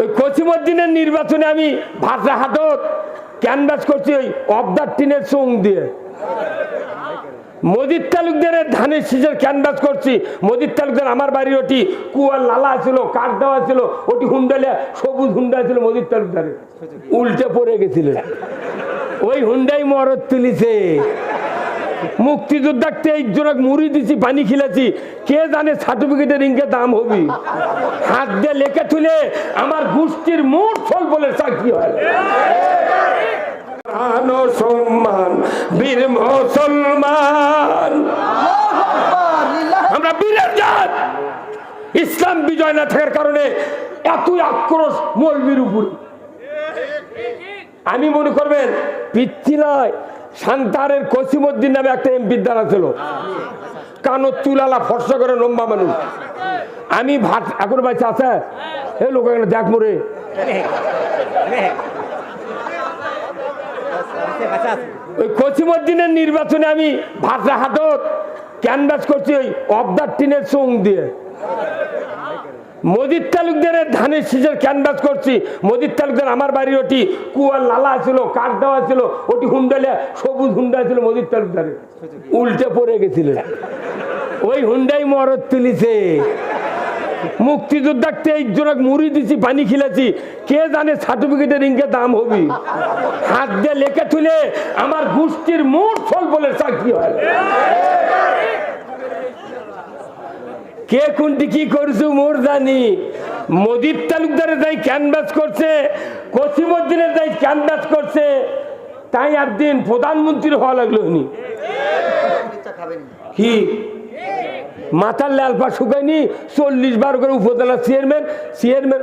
ওই কচিমদ্দিনের নির্বাচনে আমি ভাষা হাটত ক্যানভাস করছি ওই অবদার টিনের চোং দিয়ে। মজিদ তালুকদারের ধানের শীষের ক্যানভাস করছি। মজিদ তালুকদার আমার বাড়ির ওটি কুয়ার লালা ছিল, কাঠ দেওয়া ছিল, ওটি হুন্ডালে সবুজ হুন্ডা ছিল মজিদ তালুকদারের। উল্টে পড়ে গেছিল। ওই হুন্ডাই মরদ তুলিছে। মুক্তিযোদ্ধা তেইশ জনক মুড়ি দিছি, পানি খেলেছি। কে জানে সার্টিফিকেটের ইনকে দাম হবি? হাত দিয়ে লেখে তুলে আমার গোষ্ঠীর মোট ফল বলে চাকরি হয়। সম্মান, বীর মুসলমান। আমরা বীরের জাত। ইসলাম বিজয় না থাকার কারণে এতই আক্রোশ মৌলবীর উপর। আমি মনে করবেন, পিচ্ছি নয়। সান্তারের কসিমুদ্দিন নামে একটা এমপি দ্বারা ছিল। কানো চুলালা ফর্সা করে লম্বা মানুষ। আমি ভাত, এখন বাচ্চা আছে? এ লোক এখানে দেখ মরে। ওই কচিমদ্দিনের নির্বাচনে আমি ভাষা হাতত ক্যানভাস করছি ওই অবদার টিনের চোং দিয়ে। মজিদ তালুকদারের ধানের শীষের ক্যানভাস করছি। মজিদ তালুকদার আমার বাড়ির ওটি কুয়ার লালা ছিল, কাঠ দেওয়া ছিল, ওটি হুন্ডালে সবুজ হুন্ডা ছিল মজিদ তালুকদারের। উল্টে পড়ে গেছিল। ওই হুন্ডাই মরদ তুলিছে। মুক্তিযোদ্ধা তেইশ জনক মুড়ি দিছি, পানি খেলেছি। কে জানে সার্টিফিকেটের ইনকে দাম হবি? হাত দিয়ে লেখে তুলে আমার গোষ্ঠীর মোট ফল বলে চাকরি হয়। কে কোনটি কি করছ মোর জানি। মোদির তালুকদারের তাই ক্যানভাস করছে কসিমুদ্দিনের তাই ক্যানভাস করছে। তাই একদিন প্রধানমন্ত্রী হওয়া লাগল উনি। কি? মাথার লাল পা শুকায়নি, চল্লিশ বার করে উপজেলা চেয়ারম্যান চেয়ারম্যান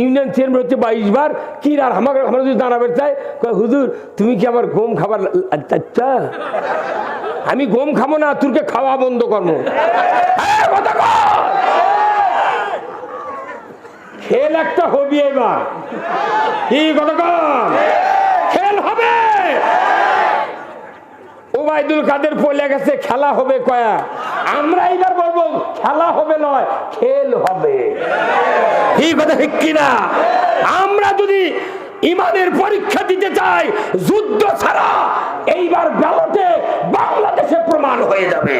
ইউনিয়ন চেয়ারম্যান হচ্ছে বাইশ বার, কি আর আমার আমরা যদি দাঁড়াবে চাই হুজুর, তুমি কি আমার গম খাবার আচ্ছা আচ্ছা। আমি গম খাব না, তোরকে খাওয়া বন্ধ করব! খেল একটা হবি এবার। কি কথা কর? খেল হবে ওবায়দুল কাদের পড়ে গেছে, খেলা হবে কয়া? আমরা এবার বলব, খেলা হবে নয়, খেল হবে। কি কথা, ঠিক কিনা? আমরা যদি ইমানের পরীক্ষা দিতে চাই, যুদ্ধ ছাড়া, এইবার ব্যালটে বাংলাদেশে প্রমাণ হয়ে যাবে।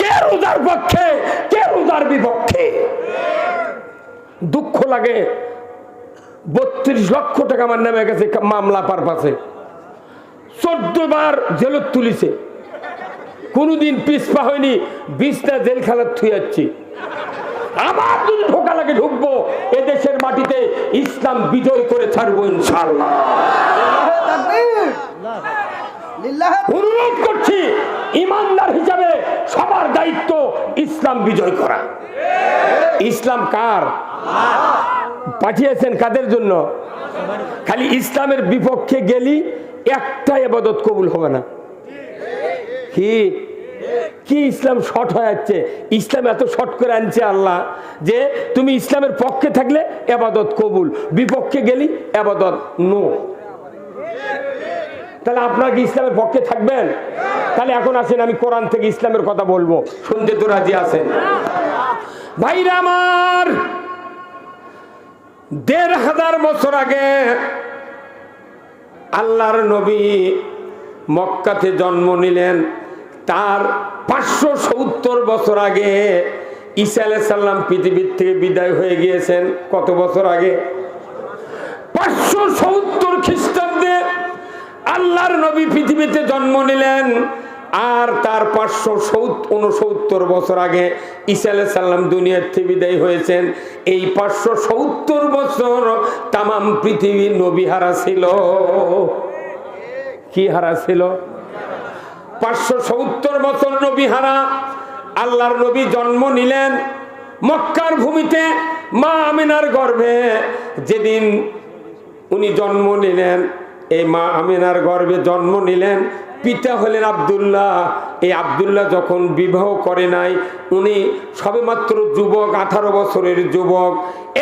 কে রোজার পক্ষে, কে রোজার বিপক্ষে? দুঃখ লাগে, বত্রিশ লক্ষ টাকা আমার নামে গেছে, মামলা পারপাসে। চোদ্দ বার জেলত তুলিছে। কোনোদিন পিসপা হয়নি বিছনা জেল খেলার থুই যাচ্ছি। আবার যদি ঢোকা লাগে ঢুকবো, এদেশের মাটিতে ইসলাম বিজয় করে ছাড়বো অনুরোধ করছি, ইমানদার হিসাবে সবার দায়িত্ব ইসলাম বিজয় করা। ইসলাম কার? পাঠিয়েছেন কাদের জন্য? খালি ইসলামের বিপক্ষে গেলি একটা এবাদত কবুল হবে না। কি? কি ইসলাম শর্ট হয়ে যাচ্ছে? ইসলাম এত শর্ট করে আনছে আল্লাহ যে তুমি ইসলামের পক্ষে থাকলে এবাদত কবুল, বিপক্ষে গেলি এবাদত নো। তাহলে আপনারা কি ইসলামের পক্ষে থাকবেন? তাহলে এখন আসেন, আমি কোরআন থেকে ইসলামের কথা বলব। শুনতে তো রাজি আছেন? ভাইরা আমার, দেড় হাজার বছর আগে আল্লাহর নবী মক্কাতে জন্ম নিলেন। তার পাঁচশো সত্তর বছর আগে ঈসা আলাইসাল্লাম পৃথিবীর থেকে বিদায় হয়ে গিয়েছেন। কত বছর আগে? পাঁচশো সত্তর খ্রিস্টাব্দে আল্লাহর নবী পৃথিবীতে জন্ম নিলেন। আর তার পাঁচশো উনসত্তর বছর আগে ঈসা আলাহ সাল্লাম দুনিয়ার থেকে বিদায় হয়েছেন। এই পাঁচশো সত্তর বছর তামাম পৃথিবীর নবী হারা ছিল। কি হারা ছিল? পাঁচশো সত্তর বছর নবী হারা, আল্লাহর নবী জন্ম নিলেন মক্কার ভূমিতে মা আমিনার গর্ভে। যেদিন উনি জন্ম নিলেন, এই মা আমিনার গর্ভে জন্ম নিলেন পিতা হলেন আবদুল্লাহ। এই আবদুল্লাহ যখন বিবাহ করে নাই, উনি সবেমাত্র যুবক, আঠারো বছরের যুবক।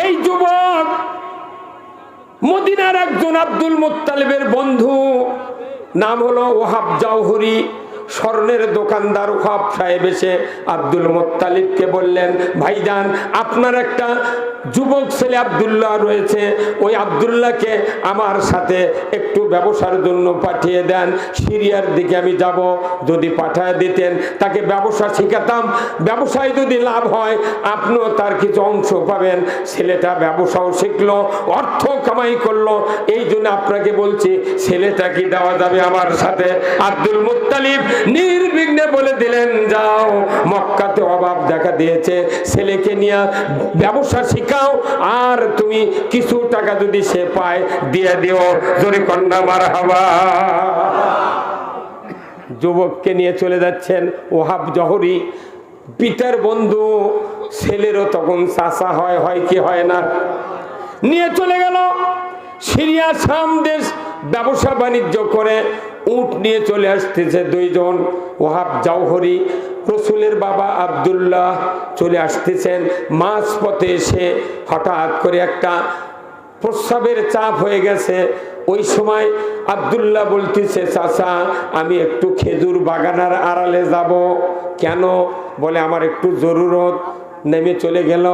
এই যুবক মদিনার একজন আব্দুল মোত্তালিবের বন্ধু, নাম হলো ওহাব জাওহরি। স্বর্ণের দোকানদার ওহাব সাহেব এসে আব্দুল মোত্তালিবকে বললেন, ভাইজান, আপনার একটা যুবক ছেলে আবদুল্লাহ রয়েছে, ওই আবদুল্লাহকে আমার সাথে একটু ব্যবসার জন্য পাঠিয়ে দেন। সিরিয়ার দিকে আমি যাব, যদি পাঠিয়ে দিতেন, তাকে ব্যবসা শিখাতাম। ব্যবসায় যদি লাভ হয়, আপনিও তার কিছু অংশ পাবেন। ছেলেটা ব্যবসাও শিখলো, অর্থ কামাই করল। এই জন্য আপনাকে বলছি, ছেলেটা কি দেওয়া যাবে আমার সাথে? আব্দুল মুত্তালিব নির্বিঘ্নে বলে দিলেন, যাও। মক্কাতে অভাব দেখা দিয়েছে। ছেলেকে নিয়ে ব্যবসা শিখাও আর তুমি কিছু টাকা যদি সে পায়, দিয়ে দিও। জোরে কন্যা মার হবা যুবককে নিয়ে চলে যাচ্ছেন ওহাব জহরি। পিতার বন্ধু, ছেলেরও তখন চাষা হয় হয় কি হয় না? নিয়ে চলে গেল। সিরিয়া শাম দেশ ব্যবসা বাণিজ্য করে উট নিয়ে চলে আসতেছে দুইজন। ওহাব জৌহরি রসুলের বাবা আবদুল্লাহ চলে আসতেছেন। মাঝ পথে এসে হঠাৎ করে একটা প্রস্রাবের চাপ হয়ে গেছে। ওই সময় আবদুল্লাহ বলতেছে, চাচা, আমি একটু খেজুর বাগানার আড়ালে যাব। কেন? বলে, আমার একটু জরুরত। নেমে চলে গেল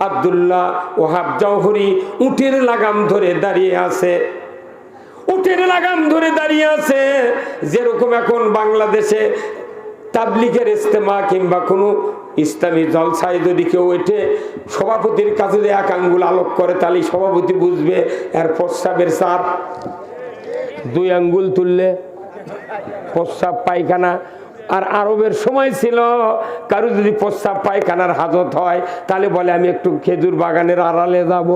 আবদুল্লাহ। ওহাব জৌহরি উটের লাগাম ধরে দাঁড়িয়ে আছে। উটের লাগাম ধরে দাঁড়িয়ে আছে। যেরকম এখন বাংলাদেশে তাবলিগের ইস্তেমা কিংবা কোনো ইসলামী জলসায় যদি কেউ এটে সভাপতির কাছে যদি এক আঙ্গুল আলোক করে, তাহলে সভাপতি বুঝবে এর প্রস্রাবের চাপ। দুই আঙ্গুল তুললে প্রস্রাব পায়খানা। আর আরবের সময় ছিল, কারও যদি প্রস্রাব পায়খানার হাজত হয়, তাহলে বলে, আমি একটু খেজুর বাগানের আড়ালে যাব।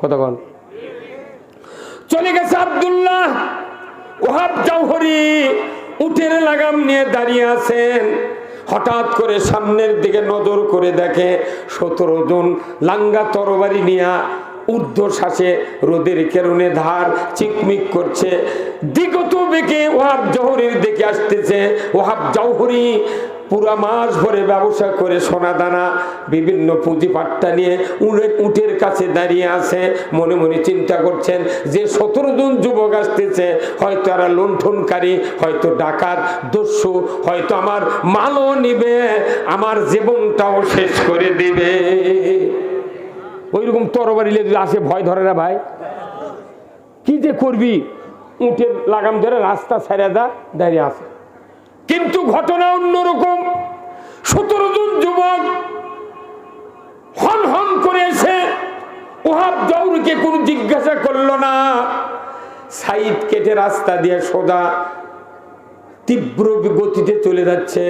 কতক্ষণ চলে গেছে আবদুল্লাহ। ওহাব জৌহরি উটের লাগাম নিয়ে দাঁড়িয়ে আছেন। হঠাৎ করে সামনের দিকে নজর করে দেখে সতেরো জন লাঙ্গা তরবারি নিয়ে ঊর্ধ্ব শ্বাসে রোদের কেরণে ধার চিকমিক করছে। দিগত বেঁকে ওহাব জহরির দিকে আসতেছে। ওহাব জৌহরি পুরা মাস ভরে ব্যবসা করে সোনা দানা বিভিন্ন পুঁজিপাট্টা নিয়ে উড়ে উটের কাছে দাঁড়িয়ে আছে, মনে মনে চিন্তা করছেন যে সতেরো জন যুবক আসতেছে, হয়তো এরা লুণ্ঠনকারী, হয়তো ডাকাত, দস্যু, হয়তো আমার মালও নিবে, আমার জীবনটাও শেষ করে দিবে। ওইরকম তরবারি যদি আসে, ভয় ধরে না ভাই? কি যে করবি? উঠে লাগাম ধরে রাস্তা ছেড়ে দা দাঁড়িয়ে আসে কিন্তু ঘটনা অন্যরকম। সতেরো জন যুবক হন হন করে এসে ওহাব জৌরকে কোনো জিজ্ঞাসা করল না। সাইড কেটে রাস্তা দিয়ে সোজা তীব্র গতিতে চলে যাচ্ছে।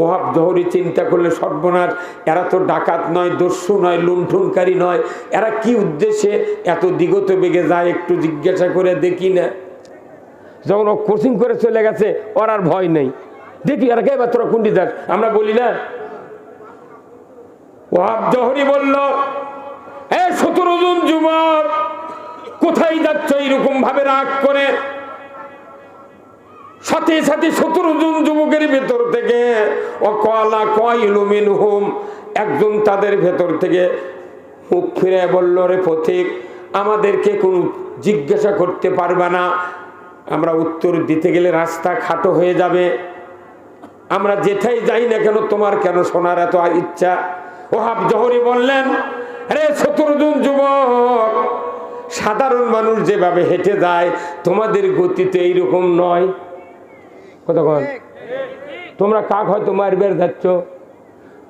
ওহাব জহরি চিন্তা করলে সর্বনাশ, এরা তো ডাকাত নয়, দস্যু নয়, লুণ্ঠনকারী নয়। এরা কি উদ্দেশ্যে এত দিগত বেগে যায় একটু জিজ্ঞাসা করে দেখি না। যখন ও কোচিং করে চলে গেছে, ওর আর ভয় নেই। দেখি আর কে তোরা কুন্ডি যাস আমরা বলি না। ওহাব জহরি বলল, এ সতেরো জন যুবক, কোথায় যাচ্ছ এইরকম ভাবে রাগ করে? সাথে সাথে সতেরো জন যুবকের ভেতর থেকে ও কলা কয়লুমিন হোম একজন তাদের ভেতর থেকে মুখ ফিরে বলল, রে পথিক, আমাদেরকে কোনো জিজ্ঞাসা করতে পারবে না। আমরা উত্তর দিতে গেলে রাস্তা খাটো হয়ে যাবে। আমরা যেথাই যাই না কেন, তোমার কেন শোনার এত ইচ্ছা? ওহাব জহরি বললেন, রে সতেরো জন যুবক, সাধারণ মানুষ যেভাবে হেঁটে যায়, তোমাদের গতিতে এইরকম নয়? কতক্ষণ তোমরা কাক হয়তো মারবের যাচ্ছ?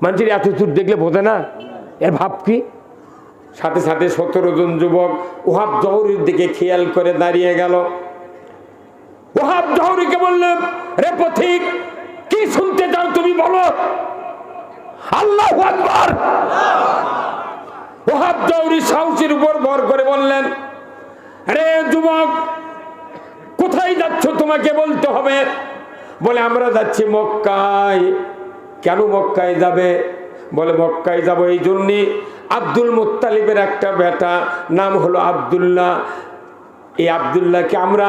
মানুষের এত চুট দেখলে বোঝে না? এর ভাব কি? সাথে সাথে সতেরো জন যুবক ওহাব জহরির দিকে খেয়াল করে দাঁড়িয়ে গেল। ওহাব জহরিকে বললেন, রে পথিক কি শুনতে চাও, তুমি বলো। আল্লাহ আকবার। ওহাব জহরি সাহসের উপর ভর করে বললেন রে যুবক, কোথায় যাচ্ছ? তোমাকে বলতে হবে। বলে, আমরা যাচ্ছি মক্কায়। কেন মক্কায় যাবে? বলে, মক্কায় যাব এই জন্যে আব্দুল মুত্তালিবের একটা বেটা, নাম হলো আবদুল্লাহ। এই আবদুল্লাহকে আমরা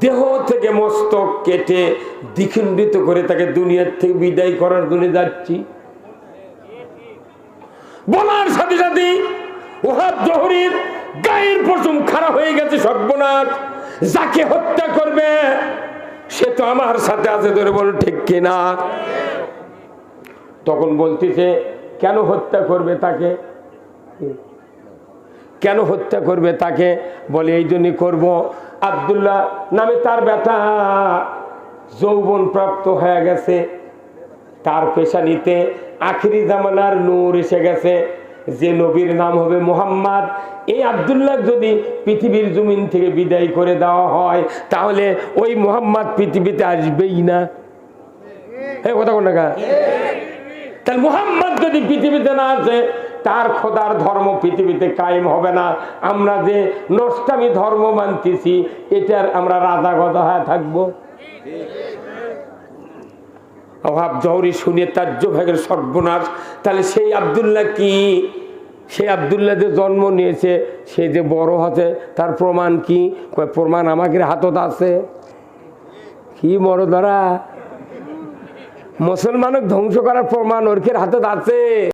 দেহ থেকে মস্তক কেটে দ্বিখণ্ডিত করে তাকে দুনিয়ার থেকে বিদায় করার জন্য যাচ্ছি। বলার সাথে সাথে ওহাব জহরির গায়ের পশম খারাপ হয়ে গেছে সর্বনাশ। যাকে হত্যা করবে, সে তো আমার সাথে আছে ধরে বল, ঠিক কিনা? তখন বলতেছে, কেন হত্যা করবে তাকে? কেন হত্যা করবে তাকে বলে এই জন্যই করব। আবদুল্লাহ নামে তার ব্যথা যৌবন প্রাপ্ত হয়ে গেছে। তার পেশা নিতে আখিরি জামানার নূর এসে গেছে। যে নবীর নাম হবে মোহাম্মদ। এই আবদুল্লাহ যদি পৃথিবীর জমিন থেকে বিদায় করে দেওয়া হয় তাহলে ওই মোহাম্মদ পৃথিবীতে আসবেই না। এই কথা কোন টাকা তাহলে মোহাম্মদ যদি পৃথিবীতে না আছে তার খোদার ধর্ম পৃথিবীতে কায়েম হবে না। আমরা যে নষ্টামি ধর্ম মানতেছি, এটার আমরা রাজা গদা হয়ে থাকব। অভাব জহরি শুনে তার ভাগের সর্বনাশ। তাহলে সেই আবদুল্লাহ কি? সেই আবদুল্লাহ যে জন্ম নিয়েছে, সে যে বড় হচ্ছে, তার প্রমাণ কি? প্রমাণ আমাকে হাতত আছে। কি বড় দ্বারা মুসলমানক ধ্বংস করার প্রমাণ ওরকের হাতত আছে।